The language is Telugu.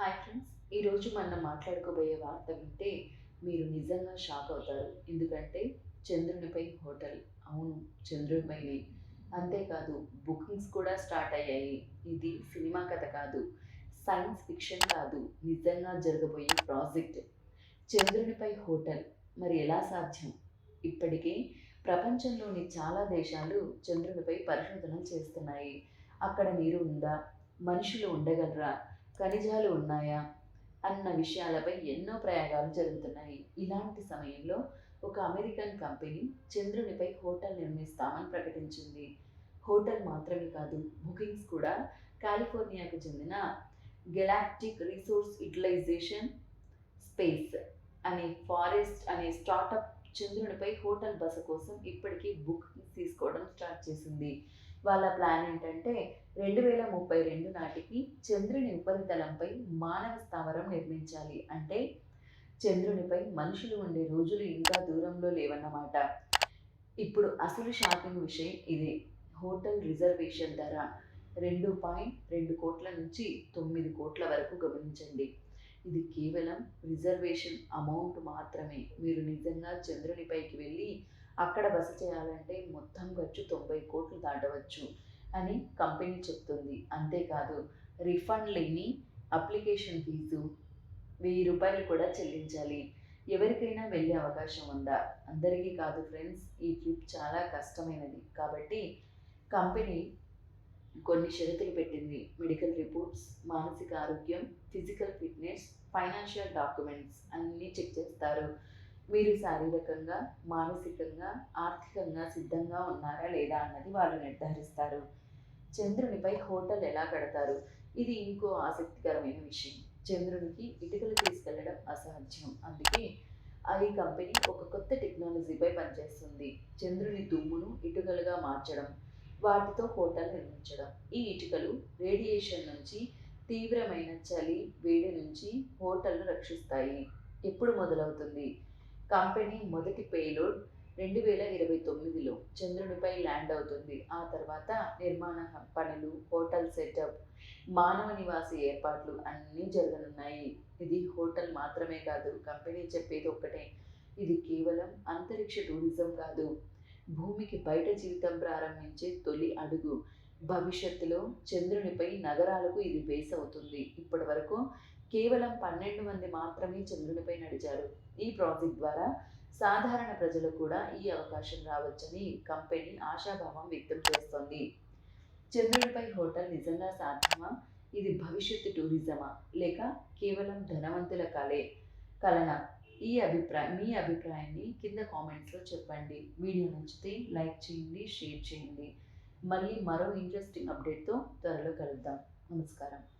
హాయ్ ఫ్రెండ్స్ ఈరోజు మనం మాట్లాడుకోబోయే వార్త వింటే మీరు నిజంగా షాక్ అవుతారు. ఎందుకంటే చంద్రునిపై హోటల్. అవును చంద్రునిపైనే. అంతేకాదు బుకింగ్స్ కూడా స్టార్ట్ అయ్యాయి. ఇది సినిమా కథ కాదు. సైన్స్ ఫిక్షన్ కాదు. నిజంగా జరగబోయే ప్రాజెక్ట్ చంద్రునిపై హోటల్. మరి ఎలా సాధ్యం? ఇప్పటికే ప్రపంచంలోని చాలా దేశాలు చంద్రునిపై పరిశోధనలు చేస్తున్నాయి. అక్కడ నీరు ఉందా? మనుషులు ఉండగలరా? ఖనిజాలు ఉన్నాయా అన్న విషయాలపై ఎన్నో ప్రయోగాలు జరుగుతున్నాయి. ఇలాంటి సమయంలో ఒక అమెరికన్ కంపెనీ చంద్రునిపై హోటల్ నిర్మిస్తామని ప్రకటించింది. హోటల్ మాత్రమే కాదు బుకింగ్స్ కూడా కాలిఫోర్నియాకు చెందిన గెలాక్టిక్ రిసోర్స్ యూటిలైజేషన్ స్పేస్ అనే ఫారెస్ట్ అనే స్టార్టప్ చంద్రునిపై హోటల్ బస కోసం ఇప్పటికీ బుకింగ్స్ తీసుకోవడం స్టార్ట్ చేసింది. వాళ్ళ ప్లాన్ ఏంటంటే రెండు వేల ముప్పై రెండు నాటికి చంద్రుని ఉపరితలంపై మానవ స్థావరం నిర్మించాలి. అంటే చంద్రునిపై మనుషులు ఉండే రోజులు ఇంకా దూరంలో లేవన్నమాట. ఇప్పుడు అసలు షాకింగ్ విషయం ఇదే. హోటల్ రిజర్వేషన్ ధర రెండు పాయింట్ రెండు కోట్ల నుంచి తొమ్మిది కోట్ల వరకు గమనించండి. ఇది కేవలం రిజర్వేషన్ అమౌంట్ మాత్రమే. మీరు నిజంగా చంద్రునిపైకి వెళ్ళి అక్కడ బస చేయాలంటే మొత్తం ఖర్చు తొంభై కోట్లు దాటవచ్చు అని కంపెనీ చెప్తుంది. అంతేకాదు రిఫండ్ లేని అప్లికేషన్ ఫీజు వెయ్యి రూపాయలు కూడా చెల్లించాలి. ఎవరికైనా వెళ్ళే అవకాశం ఉందా? అందరికీ కాదు ఫ్రెండ్స్ ఈ ట్రిప్ చాలా కష్టమైనది. కాబట్టి కంపెనీ కొన్ని షరతులు పెట్టింది. మెడికల్ రిపోర్ట్స్ మానసిక ఆరోగ్యం ఫిజికల్ ఫిట్నెస్ ఫైనాన్షియల్ డాక్యుమెంట్స్ అన్నీ చెక్ చేస్తారు. మీరు శారీరకంగా మానసికంగా ఆర్థికంగా సిద్ధంగా ఉన్నారా లేదా అన్నది వాళ్ళు నిర్ధారిస్తారు. చంద్రునిపై హోటల్ ఎలా కడతారు? ఇది ఇంకో ఆసక్తికరమైన విషయం. చంద్రునికి ఇటుకలు తీసుకెళ్ళడం అసాధ్యం. అందుకే ఈ కంపెనీ ఒక కొత్త టెక్నాలజీపై పనిచేస్తుంది. చంద్రుని దుమ్మును ఇటుకలుగా మార్చడం వాటితో హోటల్ నిర్మించడం. ఈ ఇటుకలు రేడియేషన్ నుంచి తీవ్రమైన చలి వేడి నుంచి హోటల్ను రక్షిస్తాయి. ఎప్పుడు మొదలవుతుంది? కంపెనీ మొదటి పేలోడ్ రెండు వేల ఇరవై తొమ్మిదిలో చంద్రునిపై ల్యాండ్ అవుతుంది. ఆ తర్వాత నిర్మాణ పనులు హోటల్ సెటప్ మానవ నివాస ఏర్పాట్లు అన్నీ జరగనున్నాయి. ఇది హోటల్ మాత్రమే కాదు కంపెనీ చెప్పేది ఒక్కటే. ఇది కేవలం అంతరిక్ష టూరిజం కాదు. భూమికి బయట జీవితం ప్రారంభించే తొలి అడుగు. భవిష్యత్తులో చంద్రునిపై నగరాలకు ఇది బేస్ అవుతుంది. ఇప్పటి వరకు కేవలం పన్నెండు మంది మాత్రమే చంద్రునిపై నడిచారు. ఈ ప్రాజెక్ట్ ద్వారా సాధారణ ప్రజలు కూడా ఈ అవకాశం రావచ్చని కంపెనీ ఆశాభావం వ్యక్తం చేస్తోంది. చంద్రునిపై హోటల్ నిజంగా సాధ్యమా? ఇది భవిష్యత్తు టూరిజమా? లేక కేవలం ధనవంతుల కలే? కలన? ఈ అభిప్రాయం మీ అభిప్రాయాన్ని కింద కామెంట్స్లో చెప్పండి. వీడియో నచ్చితే లైక్ చేయండి షేర్ చేయండి. మళ్ళీ మరో ఇంట్రెస్టింగ్ అప్డేట్తో త్వరలో కలుద్దాం. నమస్కారం.